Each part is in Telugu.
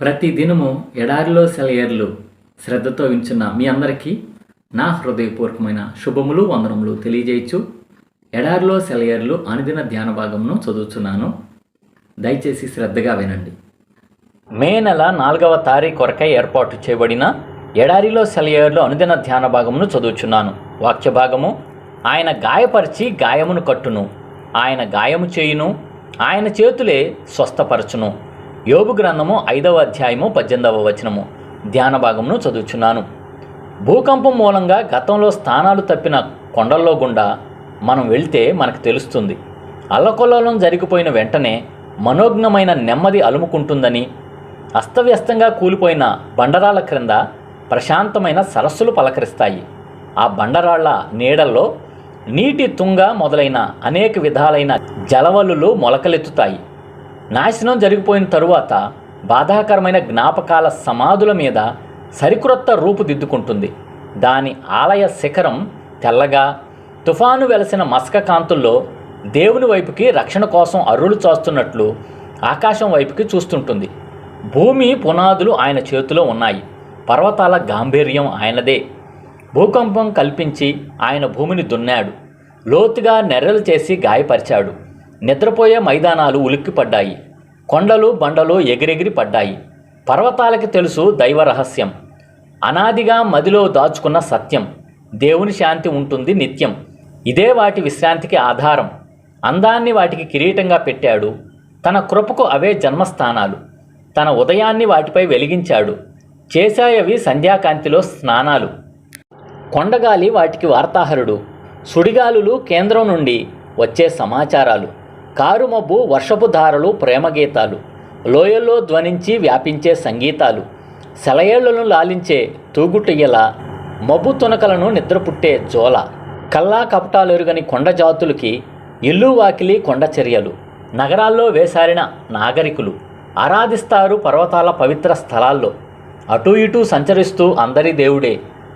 ప్రతి దినము ఎడారిలో సెలయర్లు శ్రద్ధతో వించున్న మీ అందరికీ నా హృదయపూర్వకమైన శుభములు వందనములు తెలియజేయచ్చు. ఎడారిలో సెలయర్లు అనుదిన ధ్యాన భాగమును చదువుతున్నాను దయచేసి శ్రద్ధగా వినండి. మే నెల నాలుగవ తారీఖు కొరకై ఏర్పాటు చేయబడిన ఎడారిలో సెలయర్లు అనుదిన ధ్యాన భాగమును చదువుచున్నాను. వాక్య భాగము ఆయన గాయపరిచి గాయమును కట్టును. ఆయన గాయము చేయును. ఆయన చేతులే స్వస్థపరచును. యోగు గ్రంథము ఐదవ అధ్యాయము పద్దెనిమిదవ వచనము. ధ్యాన భాగమును చదువుచున్నాను. భూకంపం మూలంగా గతంలో స్థానాలు తప్పిన కొండల్లో గుండా మనం వెళ్తే మనకు తెలుస్తుంది. అల్లకొల్లోలం జరిగిపోయిన వెంటనే మనోజ్ఞమైన నెమ్మది అలుముకుంటుందని అస్తవ్యస్తంగా కూలిపోయిన బండరాళ్ళ క్రింద ప్రశాంతమైన సరస్సులు పలకరిస్తాయి. ఆ బండరాళ్ళ నీడల్లో నీటి తుంగ మొదలైన అనేక విధాలైన జలవల్లులు మొలకలెత్తుతాయి. నాశనం జరిగిపోయిన తరువాత బాధాకరమైన జ్ఞాపకాల సమాధుల మీద సరికొత్త రూపుదిద్దుకుంటుంది దాని ఆలయ శిఖరం తెల్లగా తుఫాను వెలసిన మస్క కాంతుల్లో దేవుని వైపుకి రక్షణ కోసం అరులు చాస్తున్నట్లు ఆకాశం వైపుకి చూస్తుంటుంది. భూమి పునాదులు ఆయన చేతిలో ఉన్నాయి. పర్వతాల గాంభీర్యం ఆయనదే. భూకంపం కల్పించి ఆయన భూమిని దున్నాడు. లోతుగా నెర్రలు చేసి గాయపరిచాడు. నిద్రపోయే మైదానాలు ఉలిక్కిపడ్డాయి. కొండలు బండలు ఎగిరెగిరి పడ్డాయి. పర్వతాలకి తెలుసు దైవ రహస్యం. అనాదిగా మదిలో దాచుకున్న సత్యం. దేవుని శాంతి ఉంటుంది నిత్యం. ఇదే వాటి విశ్రాంతికి ఆధారం. అందాన్ని వాటికి కిరీటంగా పెట్టాడు. తన కృపకు అవే జన్మస్థానాలు. తన ఉదయాన్ని వాటిపై వెలిగించాడు. చేశాయవి సంధ్యాకాంతిలో స్నానాలు. కొండగాలి వాటికి వార్తాహరుడు. సుడిగాలులు కేంద్రం నుండి వచ్చే సమాచారాలు. కారుమబ్బు వర్షపు ధారలు ప్రేమగీతాలు లోయల్లో ధ్వనించి వ్యాపించే సంగీతాలు సెలయేళ్ళను లాలించే తూగుటయ్యల మబ్బు తునకలను నిద్రపుట్టే జోల కల్లా కపటాలెరుగని కొండ జాతులకి ఇల్లు వాకిలి కొండ చర్యలు నగరాల్లో వేసారిన నాగరికులు ఆరాధిస్తారు పర్వతాల పవిత్ర స్థలాల్లో అటూ ఇటూ సంచరిస్తూ అందరి దేవుడే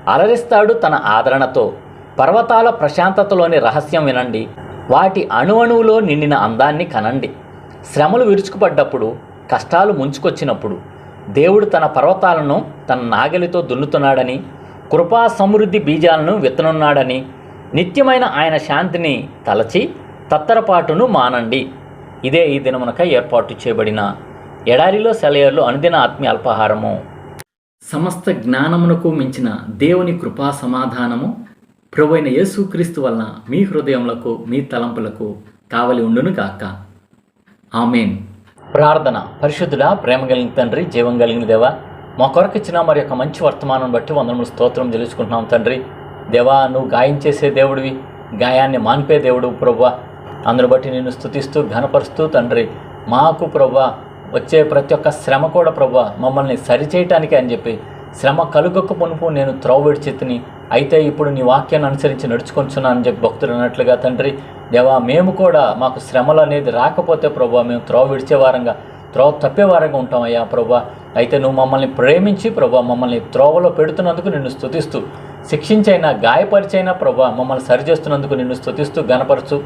అలరిస్తాడు తన ఆదరణతో పర్వతాల ప్రశాంతతలోని రహస్యం వినండి. వాటి అణువణువులో నిండిన అందాన్ని కనండి. శ్రమలు విరుచుకుపడ్డప్పుడు కష్టాలు ముంచుకొచ్చినప్పుడు దేవుడు తన పర్వతాలను తన నాగలితో దున్నుతున్నాడని కృపా సమృద్ధి బీజాలను విత్తనున్నాడని నిత్యమైన ఆయన శాంతిని తలచి తత్తరపాటును మానండి. ఇదే ఈ దినమునక ఏర్పాటు చేయబడిన ఎడారిలో సెలయర్లు అనుదిన ఆత్మీయ అల్పాహారము. సమస్త జ్ఞానమునకు మించిన దేవుని కృపా సమాధానము ప్రభువైన యేసుక్రీస్తు వలన మీ హృదయములకు మీ తలంపులకు కావలి ఉండును కాక ఆమెన్. ప్రార్థన. పరిశుద్ధుడా ప్రేమ కలిగిన తండ్రి జీవం కలిగిన దేవా మా కొరకు ఇచ్చిన మరి యొక్క మంచి వర్తమానం బట్టి వందనములు స్తోత్రం తెలుసుకుంటున్నాం తండ్రి. దేవా నువ్వు గాయం చేసే దేవుడివి గాయాన్ని మాన్పే దేవుడు ప్రభు అందును బట్టి నిన్ను స్తుతిస్తూ ఘనపరుస్తూ తండ్రి మాకు ప్రభు వచ్చే ప్రతి ఒక్క శ్రమ కూడా ప్రభు మమ్మల్ని సరిచేయటానికి అని చెప్పి శ్రమ కలుగొక్క మునుపు నేను త్రోవ విడిచితిని అయితే ఇప్పుడు నీ వాక్యాన్ని అనుసరించి నడుచుకొంచున్నానని చెప్పి భక్తులు అన్నట్లుగా తండ్రి దేవా మేము కూడా మాకు శ్రమలు అనేది రాకపోతే ప్రభు మేము త్రోవ విడిచేవారంగా త్రోవ తప్పేవారంగా ఉంటామయ్యా ప్రభా. అయితే నువ్వు మమ్మల్ని ప్రేమించి ప్రభు మమ్మల్ని త్రోవలో పెడుతున్నందుకు నిన్ను స్థుతిస్తూ శిక్షించైనా గాయపరిచైనా ప్రభా మమ్మల్ని సరిచేస్తున్నందుకు నిన్ను స్తుతిస్తూ గనపరచు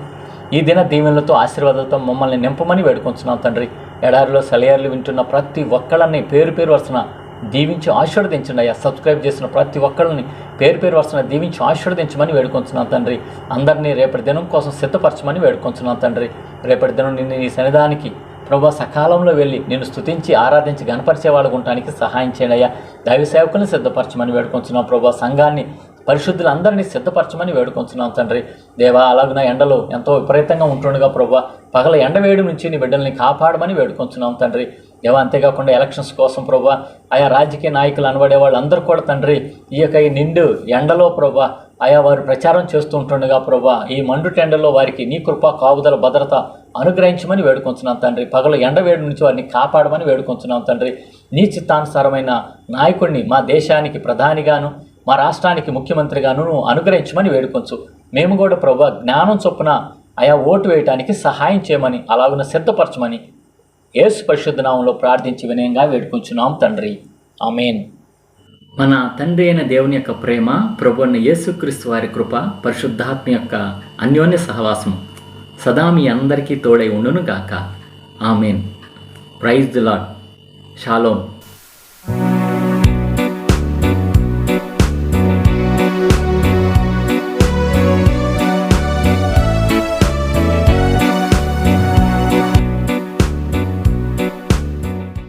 ఈ దిన దీవెనలతో ఆశీర్వాదాలతో మమ్మల్ని నింపమని వేడుకొంచున్నాం తండ్రి. ఎడారిలో సెలయర్లు వింటున్న ప్రతి ఒక్కళ్ళని పేరు పేరు వరుసన దీవించి ఆశీర్వదించండి అయ్యా. సబ్స్క్రైబ్ చేసిన ప్రతి ఒక్కరిని పేరు పేరు వరుసన దీవించి ఆశీర్వదించమని వేడుకొంచున్నాను తండ్రి. అందరినీ రేపటి దినం కోసం సిద్ధపరచమని వేడుకొంచున్నాను తండ్రి. రేపటి దినం నిన్ను నీ సన్నిధానికి ప్రభా సకాలంలో వెళ్ళి నేను స్తుతించి ఆరాధించి గణపరిచే వాళ్ళకు ఉండటానికి సహాయం చేయండి అయ్యా. దైవ సేవకులను సిద్ధపరచమని వేడుకొంచున్నాం ప్రభా. సంఘాన్ని పరిశుద్ధులందరినీ సిద్ధపరచమని వేడుకొంచున్నాం తండ్రి. దేవా అలాగున ఎండలో ఎంతో విపరీతంగా ఉంటుండగా ప్రభా పగల ఎండ వేడి నుంచి నీ బిడ్డల్ని కాపాడమని వేడుకొంచున్నాం తండ్రి. దేవా అంతేకాకుండా ఎలక్షన్స్ కోసం ప్రభా ఆయా రాజకీయ నాయకులు అనబడే వాళ్ళందరూ కూడా తండ్రి ఈ యొక్క ఈ నిండు ఎండలో ప్రభా ఆయా వారు ప్రచారం చేస్తూ ఉంటుండగా ప్రభా ఈ మండుటెండలో వారికి నీ కృప కావుదల భద్రత అనుగ్రహించమని వేడుకొంచున్నాం తండ్రి. పగలు ఎండవేడి నుంచి వారిని కాపాడమని వేడుకొంచున్నాం తండ్రి. నీ చిత్తానుసారమైన నాయకుడిని మా దేశానికి ప్రధానిగాను మా రాష్ట్రానికి ముఖ్యమంత్రిగాను నువ్వు అనుగ్రహించమని వేడుకొంచు. మేము కూడా ప్రభా జ్ఞానం చొప్పున ఆయా ఓటు వేయటానికి సహాయం చేయమని అలాగున సిద్ధపరచమని యేసు పరిశుద్ధ నామంలో ప్రార్థించి వినయంగా వేడుకొంచున్నాం తండ్రి. ఆమెన్. మన తండ్రి అయిన దేవుని యొక్క ప్రేమ ప్రభు యేసుక్రీస్తు వారి కృప పరిశుద్ధాత్మ యొక్క అన్యోన్య సహవాసం సదా మీ అందరికీ తోడై ఉండును గాక amen. Praise the Lord shalom